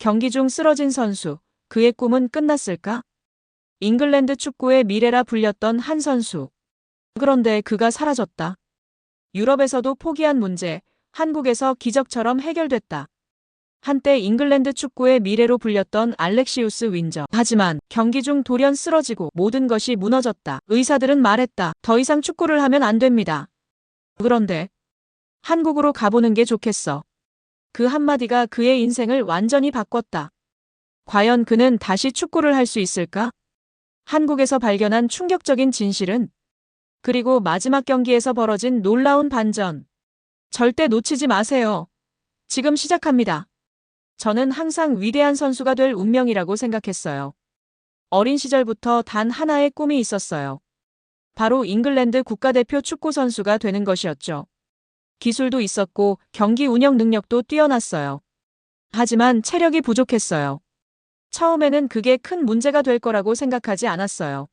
경기 중 쓰러진 선수, 그의 꿈은 끝났을까? 잉글랜드 축구의 미래라 불렸던 한 선수. 그런데 그가 사라졌다. 유럽에서도 포기한 문제, 한국에서 기적처럼 해결됐다. 한때 잉글랜드 축구의 미래로 불렸던 알렉시우스 윈저. 하지만 경기 중 돌연 쓰러지고 모든 것이 무너졌다. 의사들은 말했다. 더 이상 축구를 하면 안 됩니다. 그런데 한국으로 가보는 게 좋겠어. 그 한마디가 그의 인생을 완전히 바꿨다. 과연 그는 다시 축구를 할 수 있을까? 한국에서 발견한 충격적인 진실은 그리고 마지막 경기에서 벌어진 놀라운 반전. 절대 놓치지 마세요. 지금 시작합니다. 저는 항상 위대한 선수가 될 운명이라고 생각했어요. 어린 시절부터 단 하나의 꿈이 있었어요. 바로 잉글랜드 국가대표 축구 선수가 되는 것이었죠. 기술도 있었고 경기 운영 능력도 뛰어났어요. 하지만 체력이 부족했어요. 처음에는 그게 큰 문제가 될 거라고 생각하지 않았어요.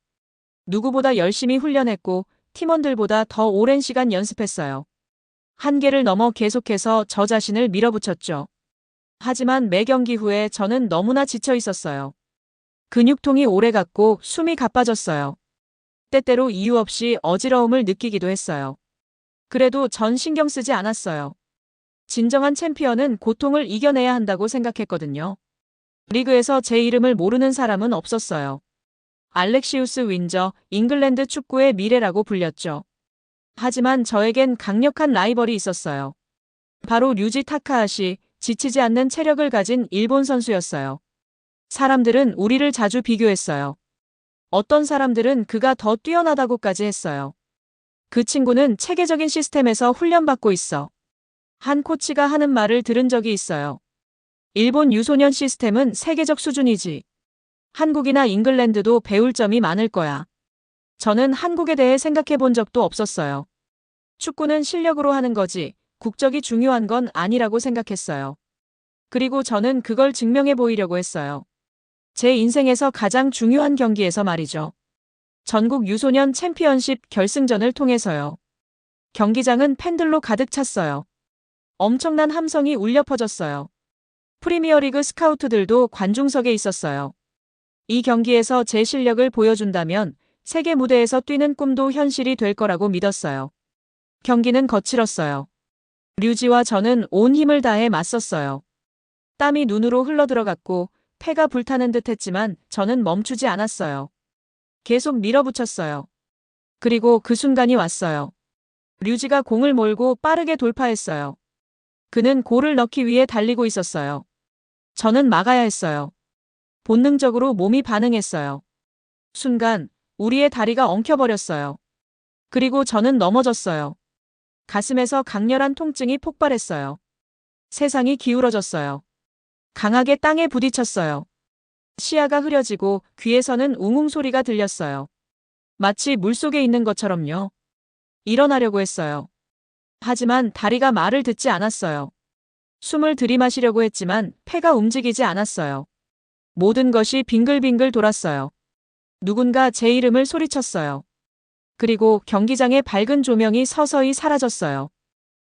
누구보다 열심히 훈련했고 팀원들보다 더 오랜 시간 연습했어요. 한계를 넘어 계속해서 저 자신을 밀어붙였죠. 하지만 매 경기 후에 저는 너무나 지쳐 있었어요. 근육통이 오래 갔고 숨이 가빠졌어요. 때때로 이유 없이 어지러움을 느끼기도 했어요. 그래도 전 신경 쓰지 않았어요. 진정한 챔피언은 고통을 이겨내야 한다고 생각했거든요. 리그에서 제 이름을 모르는 사람은 없었어요. 알렉시우스 윈저, 잉글랜드 축구의 미래라고 불렸죠. 하지만 저에겐 강력한 라이벌이 있었어요. 바로 류지 타카하시, 지치지 않는 체력을 가진 일본 선수였어요. 사람들은 우리를 자주 비교했어요. 어떤 사람들은 그가 더 뛰어나다고까지 했어요. 그 친구는 체계적인 시스템에서 훈련받고 있어. 한 코치가 하는 말을 들은 적이 있어요. 일본 유소년 시스템은 세계적 수준이지. 한국이나 잉글랜드도 배울 점이 많을 거야. 저는 한국에 대해 생각해 본 적도 없었어요. 축구는 실력으로 하는 거지, 국적이 중요한 건 아니라고 생각했어요. 그리고 저는 그걸 증명해 보이려고 했어요. 제 인생에서 가장 중요한 경기에서 말이죠. 전국 유소년 챔피언십 결승전을 통해서요. 경기장은 팬들로 가득 찼어요. 엄청난 함성이 울려 퍼졌어요. 프리미어리그 스카우트들도 관중석에 있었어요. 이 경기에서 제 실력을 보여준다면 세계 무대에서 뛰는 꿈도 현실이 될 거라고 믿었어요. 경기는 거칠었어요. 류지와 저는 온 힘을 다해 맞섰어요. 땀이 눈으로 흘러들어갔고 폐가 불타는 듯 했지만 저는 멈추지 않았어요. 계속 밀어붙였어요. 그리고 그 순간이 왔어요. 류지가 공을 몰고 빠르게 돌파했어요. 그는 골을 넣기 위해 달리고 있었어요. 저는 막아야 했어요. 본능적으로 몸이 반응했어요. 순간 우리의 다리가 엉켜버렸어요. 그리고 저는 넘어졌어요. 가슴에서 강렬한 통증이 폭발했어요. 세상이 기울어졌어요. 강하게 땅에 부딪혔어요. 시야가 흐려지고 귀에서는 웅웅 소리가 들렸어요. 마치 물속에 있는 것처럼요. 일어나려고 했어요. 하지만 다리가 말을 듣지 않았어요. 숨을 들이마시려고 했지만 폐가 움직이지 않았어요. 모든 것이 빙글빙글 돌았어요. 누군가 제 이름을 소리쳤어요. 그리고 경기장의 밝은 조명이 서서히 사라졌어요.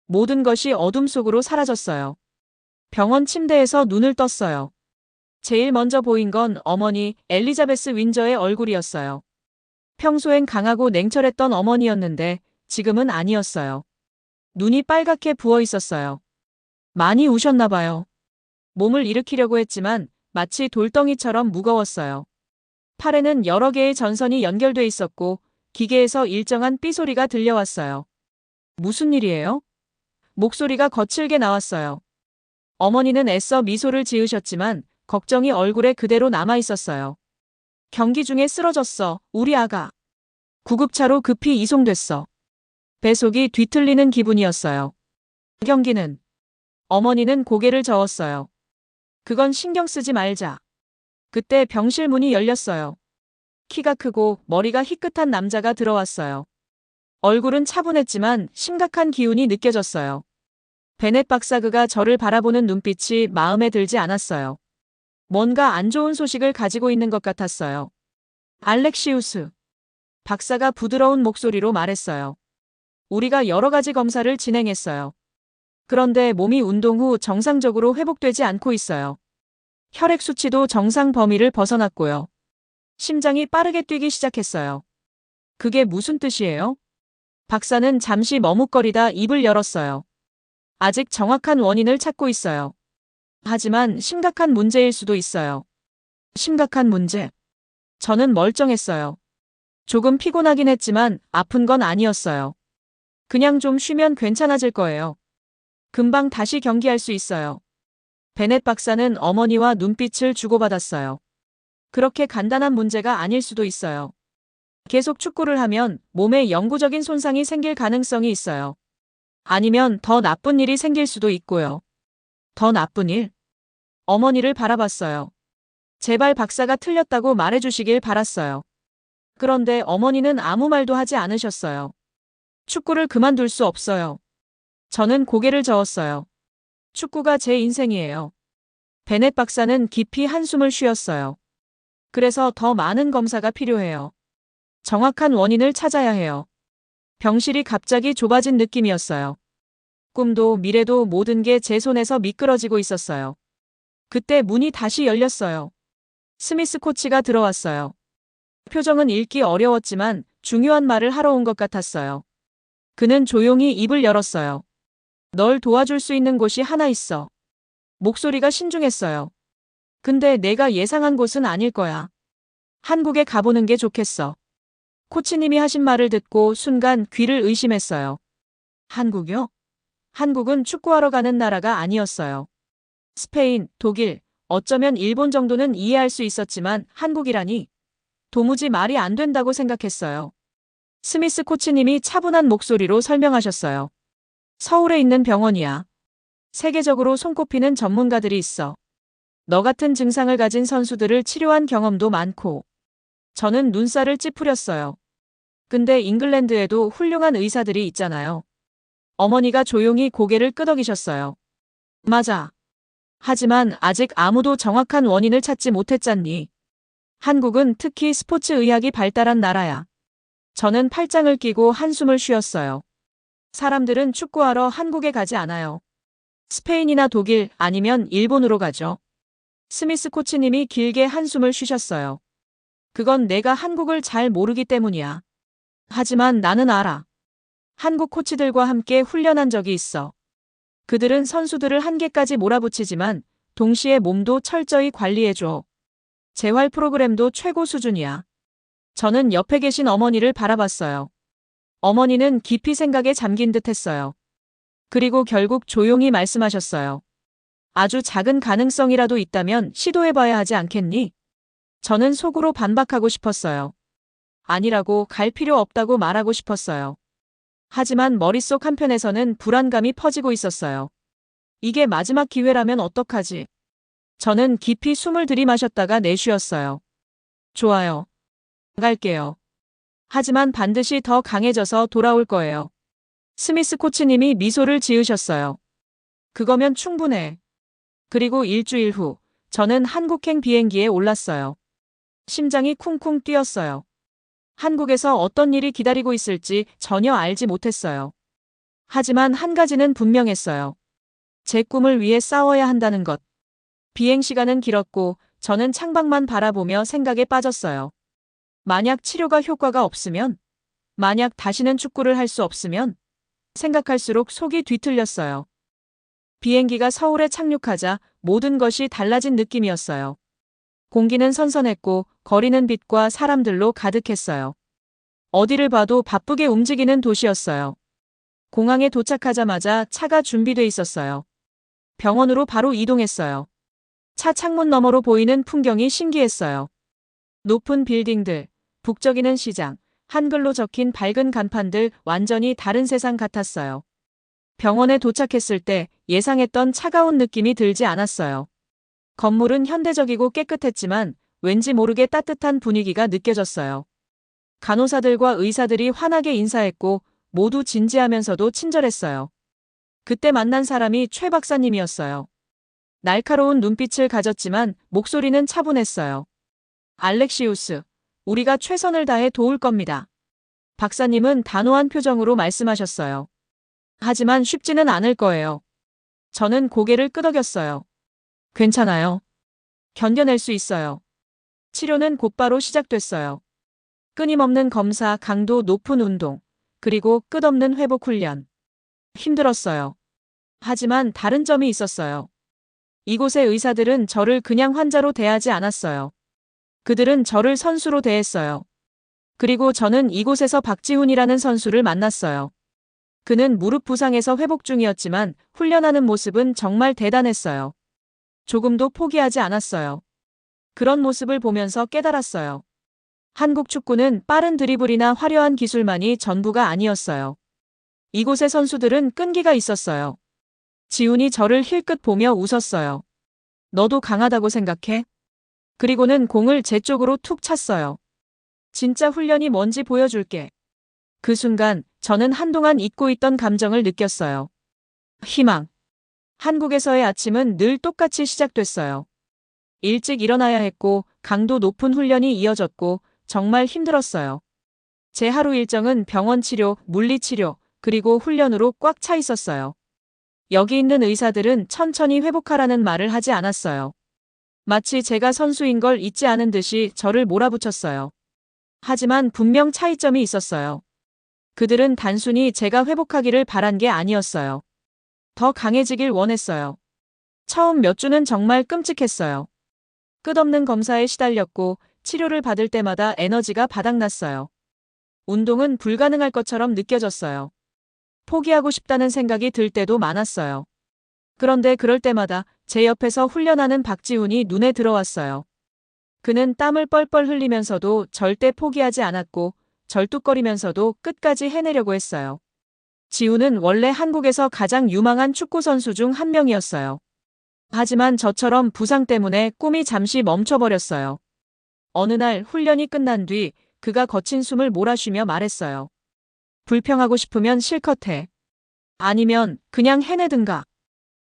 모든 것이 어둠 속으로 사라졌어요. 병원 침대에서 눈을 떴어요. 제일 먼저 보인 건 어머니 엘리자베스 윈저의 얼굴이었어요. 평소엔 강하고 냉철했던 어머니였는데 지금은 아니었어요. 눈이 빨갛게 부어 있었어요. 많이 우셨나 봐요. 몸을 일으키려고 했지만 마치 돌덩이처럼 무거웠어요. 팔에는 여러 개의 전선이 연결돼 있었고 기계에서 일정한 삐소리가 들려왔어요. 무슨 일이에요? 목소리가 거칠게 나왔어요. 어머니는 애써 미소를 지으셨지만 걱정이 얼굴에 그대로 남아 있었어요. 경기 중에 쓰러졌어, 우리 아가. 구급차로 급히 이송됐어. 배속이 뒤틀리는 기분이었어요. 경기는 어머니는 고개를 저었어요. 그건 신경 쓰지 말자. 그때 병실 문이 열렸어요. 키가 크고 머리가 희끗한 남자가 들어왔어요. 얼굴은 차분했지만 심각한 기운이 느껴졌어요. 베넷 박사그가 저를 바라보는 눈빛이 마음에 들지 않았어요. 뭔가 안 좋은 소식을 가지고 있는 것 같았어요. 알렉시우스. 박사가 부드러운 목소리로 말했어요. 우리가 여러 가지 검사를 진행했어요. 그런데 몸이 운동 후 정상적으로 회복되지 않고 있어요. 혈액 수치도 정상 범위를 벗어났고요. 심장이 빠르게 뛰기 시작했어요. 그게 무슨 뜻이에요? 박사는 잠시 머뭇거리다 입을 열었어요. 아직 정확한 원인을 찾고 있어요. 하지만 심각한 문제일 수도 있어요. 심각한 문제. 저는 멀쩡했어요. 조금 피곤하긴 했지만 아픈 건 아니었어요. 그냥 좀 쉬면 괜찮아질 거예요. 금방 다시 경기할 수 있어요. 베넷 박사는 어머니와 눈빛을 주고받았어요. 그렇게 간단한 문제가 아닐 수도 있어요. 계속 축구를 하면 몸에 영구적인 손상이 생길 가능성이 있어요. 아니면 더 나쁜 일이 생길 수도 있고요. 더 나쁜 일? 어머니를 바라봤어요. 제발 박사가 틀렸다고 말해주시길 바랐어요. 그런데 어머니는 아무 말도 하지 않으셨어요. 축구를 그만둘 수 없어요. 저는 고개를 저었어요. 축구가 제 인생이에요. 베넷 박사는 깊이 한숨을 쉬었어요. 그래서 더 많은 검사가 필요해요. 정확한 원인을 찾아야 해요. 병실이 갑자기 좁아진 느낌이었어요. 꿈도 미래도 모든 게 제 손에서 미끄러지고 있었어요. 그때 문이 다시 열렸어요. 스미스 코치가 들어왔어요. 표정은 읽기 어려웠지만 중요한 말을 하러 온 것 같았어요. 그는 조용히 입을 열었어요. 널 도와줄 수 있는 곳이 하나 있어. 목소리가 신중했어요. 근데 내가 예상한 곳은 아닐 거야. 한국에 가보는 게 좋겠어. 코치님이 하신 말을 듣고 순간 귀를 의심했어요. 한국요? 한국은 축구하러 가는 나라가 아니었어요. 스페인, 독일, 어쩌면 일본 정도는 이해할 수 있었지만 한국이라니 도무지 말이 안 된다고 생각했어요. 스미스 코치님이 차분한 목소리로 설명하셨어요. 서울에 있는 병원이야. 세계적으로 손꼽히는 전문가들이 있어. 너 같은 증상을 가진 선수들을 치료한 경험도 많고. 저는 눈살을 찌푸렸어요. 근데 잉글랜드에도 훌륭한 의사들이 있잖아요. 어머니가 조용히 고개를 끄덕이셨어요. 맞아. 하지만 아직 아무도 정확한 원인을 찾지 못했잖니. 한국은 특히 스포츠 의학이 발달한 나라야. 저는 팔짱을 끼고 한숨을 쉬었어요. 사람들은 축구하러 한국에 가지 않아요. 스페인이나 독일 아니면 일본으로 가죠. 스미스 코치님이 길게 한숨을 쉬셨어요. 그건 내가 한국을 잘 모르기 때문이야. 하지만 나는 알아. 한국 코치들과 함께 훈련한 적이 있어. 그들은 선수들을 한계까지 몰아붙이지만 동시에 몸도 철저히 관리해줘. 재활 프로그램도 최고 수준이야. 저는 옆에 계신 어머니를 바라봤어요. 어머니는 깊이 생각에 잠긴 듯 했어요. 그리고 결국 조용히 말씀하셨어요. 아주 작은 가능성이라도 있다면 시도해봐야 하지 않겠니? 저는 속으로 반박하고 싶었어요. 아니라고 갈 필요 없다고 말하고 싶었어요. 하지만 머릿속 한편에서는 불안감이 퍼지고 있었어요. 이게 마지막 기회라면 어떡하지? 저는 깊이 숨을 들이마셨다가 내쉬었어요. 좋아요. 갈게요. 하지만 반드시 더 강해져서 돌아올 거예요. 스미스 코치님이 미소를 지으셨어요. 그거면 충분해. 그리고 일주일 후, 저는 한국행 비행기에 올랐어요. 심장이 쿵쿵 뛰었어요. 한국에서 어떤 일이 기다리고 있을지 전혀 알지 못했어요. 하지만 한 가지는 분명했어요. 제 꿈을 위해 싸워야 한다는 것. 비행 시간은 길었고 저는 창밖만 바라보며 생각에 빠졌어요. 만약 치료가 효과가 없으면, 만약 다시는 축구를 할 수 없으면, 생각할수록 속이 뒤틀렸어요. 비행기가 서울에 착륙하자 모든 것이 달라진 느낌이었어요. 공기는 선선했고 거리는 빛과 사람들로 가득했어요. 어디를 봐도 바쁘게 움직이는 도시였어요. 공항에 도착하자마자 차가 준비돼 있었어요. 병원으로 바로 이동했어요. 차 창문 너머로 보이는 풍경이 신기했어요. 높은 빌딩들, 북적이는 시장, 한글로 적힌 밝은 간판들 완전히 다른 세상 같았어요. 병원에 도착했을 때 예상했던 차가운 느낌이 들지 않았어요. 건물은 현대적이고 깨끗했지만 왠지 모르게 따뜻한 분위기가 느껴졌어요. 간호사들과 의사들이 환하게 인사했고 모두 진지하면서도 친절했어요. 그때 만난 사람이 최 박사님이었어요. 날카로운 눈빛을 가졌지만 목소리는 차분했어요. 알렉시우스, 우리가 최선을 다해 도울 겁니다. 박사님은 단호한 표정으로 말씀하셨어요. 하지만 쉽지는 않을 거예요. 저는 고개를 끄덕였어요. 괜찮아요. 견뎌낼 수 있어요. 치료는 곧바로 시작됐어요. 끊임없는 검사, 강도 높은 운동, 그리고 끝없는 회복 훈련. 힘들었어요. 하지만 다른 점이 있었어요. 이곳의 의사들은 저를 그냥 환자로 대하지 않았어요. 그들은 저를 선수로 대했어요. 그리고 저는 이곳에서 박지훈이라는 선수를 만났어요. 그는 무릎 부상에서 회복 중이었지만 훈련하는 모습은 정말 대단했어요. 조금도 포기하지 않았어요. 그런 모습을 보면서 깨달았어요. 한국 축구는 빠른 드리블이나 화려한 기술만이 전부가 아니었어요. 이곳의 선수들은 끈기가 있었어요. 지훈이 저를 힐끗 보며 웃었어요. 너도 강하다고 생각해? 그리고는 공을 제 쪽으로 툭 찼어요. 진짜 훈련이 뭔지 보여줄게. 그 순간 저는 한동안 잊고 있던 감정을 느꼈어요. 희망. 한국에서의 아침은 늘 똑같이 시작됐어요. 일찍 일어나야 했고 강도 높은 훈련이 이어졌고 정말 힘들었어요. 제 하루 일정은 병원 치료, 물리 치료, 그리고 훈련으로 꽉 차 있었어요. 여기 있는 의사들은 천천히 회복하라는 말을 하지 않았어요. 마치 제가 선수인 걸 잊지 않은 듯이 저를 몰아붙였어요. 하지만 분명 차이점이 있었어요. 그들은 단순히 제가 회복하기를 바란 게 아니었어요. 더 강해지길 원했어요. 처음 몇 주는 정말 끔찍했어요. 끝없는 검사에 시달렸고 치료를 받을 때마다 에너지가 바닥났어요. 운동은 불가능할 것처럼 느껴졌어요. 포기하고 싶다는 생각이 들 때도 많았어요. 그런데 그럴 때마다 제 옆에서 훈련하는 박지훈이 눈에 들어왔어요. 그는 땀을 뻘뻘 흘리면서도 절대 포기하지 않았고 절뚝거리면서도 끝까지 해내려고 했어요. 지훈은 원래 한국에서 가장 유망한 축구 선수 중 한 명이었어요. 하지만 저처럼 부상 때문에 꿈이 잠시 멈춰버렸어요. 어느 날 훈련이 끝난 뒤 그가 거친 숨을 몰아쉬며 말했어요. 불평하고 싶으면 실컷 해. 아니면 그냥 해내든가.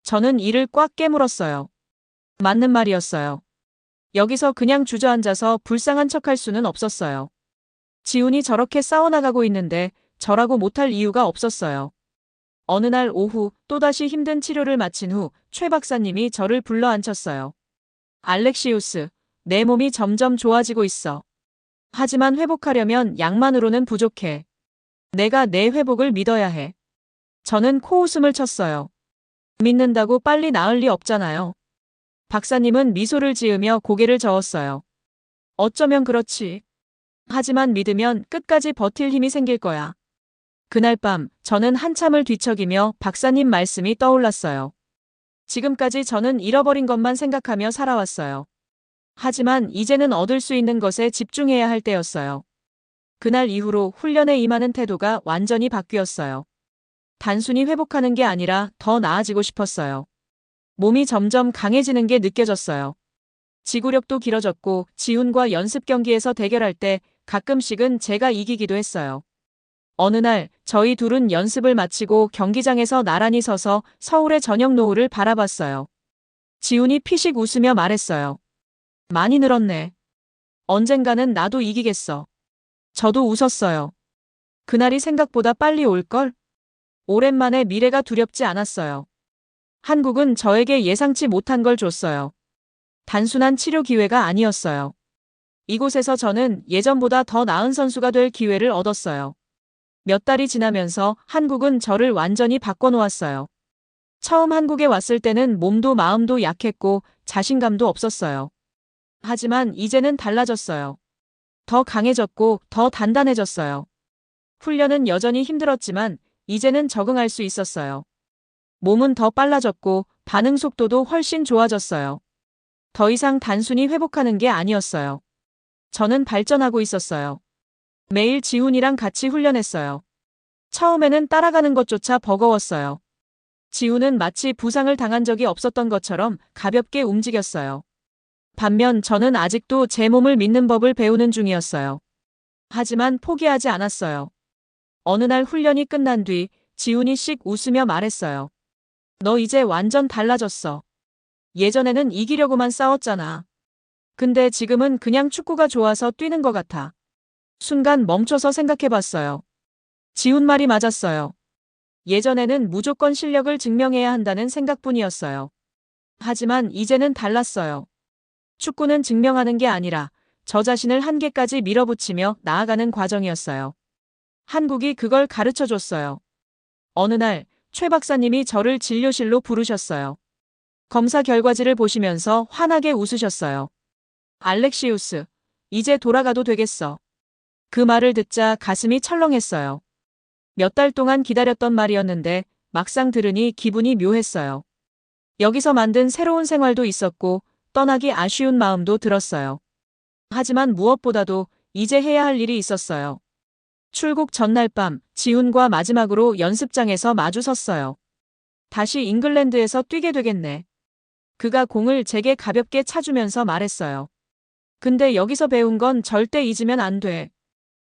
저는 이를 꽉 깨물었어요. 맞는 말이었어요. 여기서 그냥 주저앉아서 불쌍한 척할 수는 없었어요. 지훈이 저렇게 싸워나가고 있는데 저라고 못할 이유가 없었어요. 어느 날 오후 또다시 힘든 치료를 마친 후 최 박사님이 저를 불러 앉혔어요. 알렉시우스, 내 몸이 점점 좋아지고 있어. 하지만 회복하려면 약만으로는 부족해. 내가 내 회복을 믿어야 해. 저는 코웃음을 쳤어요. 믿는다고 빨리 나을 리 없잖아요. 박사님은 미소를 지으며 고개를 저었어요. 어쩌면 그렇지. 하지만 믿으면 끝까지 버틸 힘이 생길 거야. 그날 밤 저는 한참을 뒤척이며 박사님 말씀이 떠올랐어요. 지금까지 저는 잃어버린 것만 생각하며 살아왔어요. 하지만 이제는 얻을 수 있는 것에 집중해야 할 때였어요. 그날 이후로 훈련에 임하는 태도가 완전히 바뀌었어요. 단순히 회복하는 게 아니라 더 나아지고 싶었어요. 몸이 점점 강해지는 게 느껴졌어요. 지구력도 길어졌고 지훈과 연습 경기에서 대결할 때 가끔씩은 제가 이기기도 했어요. 어느 날 저희 둘은 연습을 마치고 경기장에서 나란히 서서 서울의 저녁 노을을 바라봤어요. 지훈이 피식 웃으며 말했어요. 많이 늘었네. 언젠가는 나도 이기겠어. 저도 웃었어요. 그날이 생각보다 빨리 올걸? 오랜만에 미래가 두렵지 않았어요. 한국은 저에게 예상치 못한 걸 줬어요. 단순한 치료 기회가 아니었어요. 이곳에서 저는 예전보다 더 나은 선수가 될 기회를 얻었어요. 몇 달이 지나면서 한국은 저를 완전히 바꿔놓았어요. 처음 한국에 왔을 때는 몸도 마음도 약했고 자신감도 없었어요. 하지만 이제는 달라졌어요. 더 강해졌고 더 단단해졌어요. 훈련은 여전히 힘들었지만 이제는 적응할 수 있었어요. 몸은 더 빨라졌고 반응 속도도 훨씬 좋아졌어요. 더 이상 단순히 회복하는 게 아니었어요. 저는 발전하고 있었어요. 매일 지훈이랑 같이 훈련했어요. 처음에는 따라가는 것조차 버거웠어요. 지훈은 마치 부상을 당한 적이 없었던 것처럼 가볍게 움직였어요. 반면 저는 아직도 제 몸을 믿는 법을 배우는 중이었어요. 하지만 포기하지 않았어요. 어느 날 훈련이 끝난 뒤 지훈이 씩 웃으며 말했어요. 너 이제 완전 달라졌어. 예전에는 이기려고만 싸웠잖아. 근데 지금은 그냥 축구가 좋아서 뛰는 것 같아. 순간 멈춰서 생각해 봤어요. 지훈 말이 맞았어요. 예전에는 무조건 실력을 증명해야 한다는 생각뿐이었어요. 하지만 이제는 달랐어요. 축구는 증명하는 게 아니라 저 자신을 한계까지 밀어붙이며 나아가는 과정이었어요. 한국이 그걸 가르쳐 줬어요. 어느 날 최 박사님이 저를 진료실로 부르셨어요. 검사 결과지를 보시면서 환하게 웃으셨어요. 알렉시우스, 이제 돌아가도 되겠어. 그 말을 듣자 가슴이 철렁했어요. 몇 달 동안 기다렸던 말이었는데 막상 들으니 기분이 묘했어요. 여기서 만든 새로운 생활도 있었고 떠나기 아쉬운 마음도 들었어요. 하지만 무엇보다도 이제 해야 할 일이 있었어요. 출국 전날 밤 지훈과 마지막으로 연습장에서 마주 섰어요. 다시 잉글랜드에서 뛰게 되겠네. 그가 공을 제게 가볍게 차주면서 말했어요. 근데 여기서 배운 건 절대 잊으면 안 돼.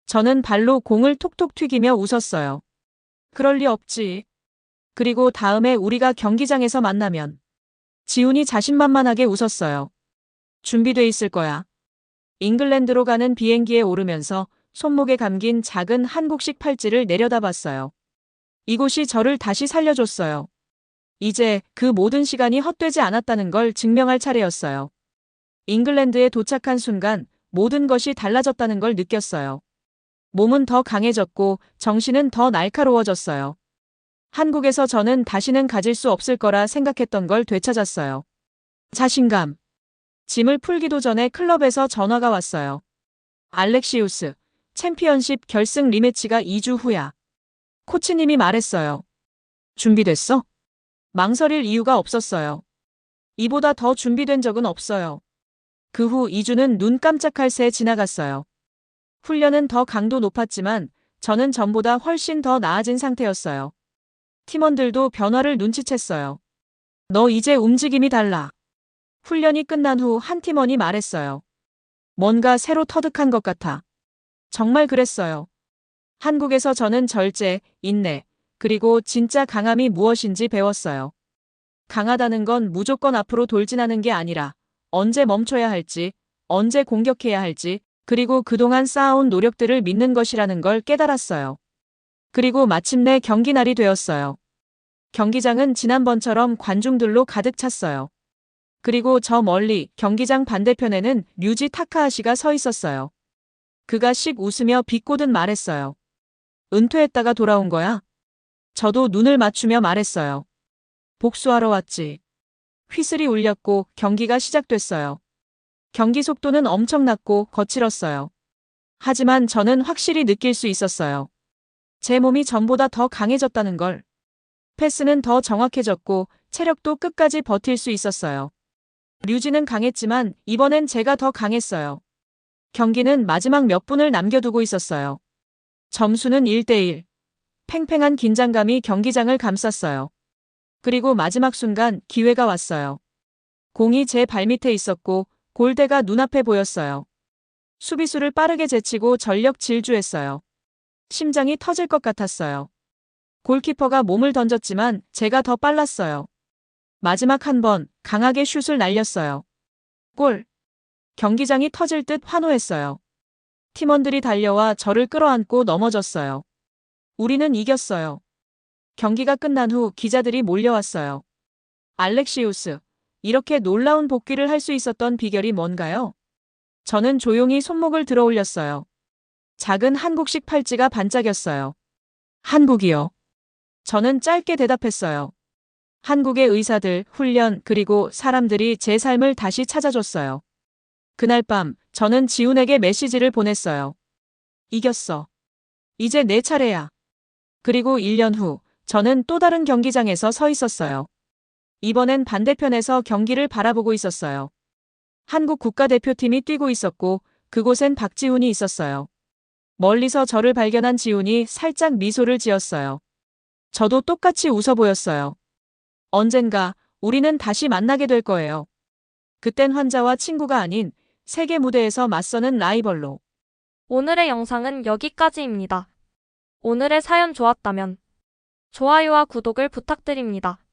저는 발로 공을 톡톡 튀기며 웃었어요. 그럴 리 없지. 그리고 다음에 우리가 경기장에서 만나면 지훈이 자신만만하게 웃었어요. 준비돼 있을 거야. 잉글랜드로 가는 비행기에 오르면서 손목에 감긴 작은 한국식 팔찌를 내려다봤어요. 이곳이 저를 다시 살려줬어요. 이제 그 모든 시간이 헛되지 않았다는 걸 증명할 차례였어요. 잉글랜드에 도착한 순간 모든 것이 달라졌다는 걸 느꼈어요. 몸은 더 강해졌고 정신은 더 날카로워졌어요. 한국에서 저는 다시는 가질 수 없을 거라 생각했던 걸 되찾았어요. 자신감. 짐을 풀기도 전에 클럽에서 전화가 왔어요. 알렉시우스, 챔피언십 결승 리매치가 2주 후야. 코치님이 말했어요. 준비됐어? 망설일 이유가 없었어요. 이보다 더 준비된 적은 없어요. 그 후 2주는 눈 깜짝할 새 지나갔어요. 훈련은 더 강도 높았지만 저는 전보다 훨씬 더 나아진 상태였어요. 팀원들도 변화를 눈치챘어요. 너 이제 움직임이 달라. 훈련이 끝난 후 한 팀원이 말했어요. 뭔가 새로 터득한 것 같아. 정말 그랬어요. 한국에서 저는 절제, 인내, 그리고 진짜 강함이 무엇인지 배웠어요. 강하다는 건 무조건 앞으로 돌진하는 게 아니라 언제 멈춰야 할지, 언제 공격해야 할지, 그리고 그동안 쌓아온 노력들을 믿는 것이라는 걸 깨달았어요. 그리고 마침내 경기 날이 되었어요. 경기장은 지난번처럼 관중들로 가득 찼어요. 그리고 저 멀리 경기장 반대편에는 류지 타카하시가 서 있었어요. 그가 씩 웃으며 비꼬듯 말했어요. 은퇴했다가 돌아온 거야? 저도 눈을 맞추며 말했어요. 복수하러 왔지. 휘슬이 울렸고 경기가 시작됐어요. 경기 속도는 엄청났고 거칠었어요. 하지만 저는 확실히 느낄 수 있었어요. 제 몸이 전보다 더 강해졌다는 걸. 패스는 더 정확해졌고 체력도 끝까지 버틸 수 있었어요. 류지는 강했지만 이번엔 제가 더 강했어요. 경기는 마지막 몇 분을 남겨두고 있었어요. 점수는 1대1. 팽팽한 긴장감이 경기장을 감쌌어요. 그리고 마지막 순간 기회가 왔어요. 공이 제 발밑에 있었고 골대가 눈앞에 보였어요. 수비수를 빠르게 제치고 전력 질주했어요. 심장이 터질 것 같았어요. 골키퍼가 몸을 던졌지만 제가 더 빨랐어요. 마지막 한 번 강하게 슛을 날렸어요. 골. 경기장이 터질 듯 환호했어요. 팀원들이 달려와 저를 끌어안고 넘어졌어요. 우리는 이겼어요. 경기가 끝난 후 기자들이 몰려왔어요. 알렉시우스, 이렇게 놀라운 복귀를 할 수 있었던 비결이 뭔가요? 저는 조용히 손목을 들어 올렸어요. 작은 한국식 팔찌가 반짝였어요. 한국이요. 저는 짧게 대답했어요. 한국의 의사들, 훈련, 그리고 사람들이 제 삶을 다시 찾아줬어요. 그날 밤, 저는 지훈에게 메시지를 보냈어요. 이겼어. 이제 내 차례야. 그리고 1년 후, 저는 또 다른 경기장에서 서 있었어요. 이번엔 반대편에서 경기를 바라보고 있었어요. 한국 국가대표팀이 뛰고 있었고, 그곳엔 박지훈이 있었어요. 멀리서 저를 발견한 지훈이 살짝 미소를 지었어요. 저도 똑같이 웃어 보였어요. 언젠가 우리는 다시 만나게 될 거예요. 그땐 환자와 친구가 아닌 세계 무대에서 맞서는 라이벌로. 오늘의 영상은 여기까지입니다. 오늘의 사연 좋았다면 좋아요와 구독을 부탁드립니다.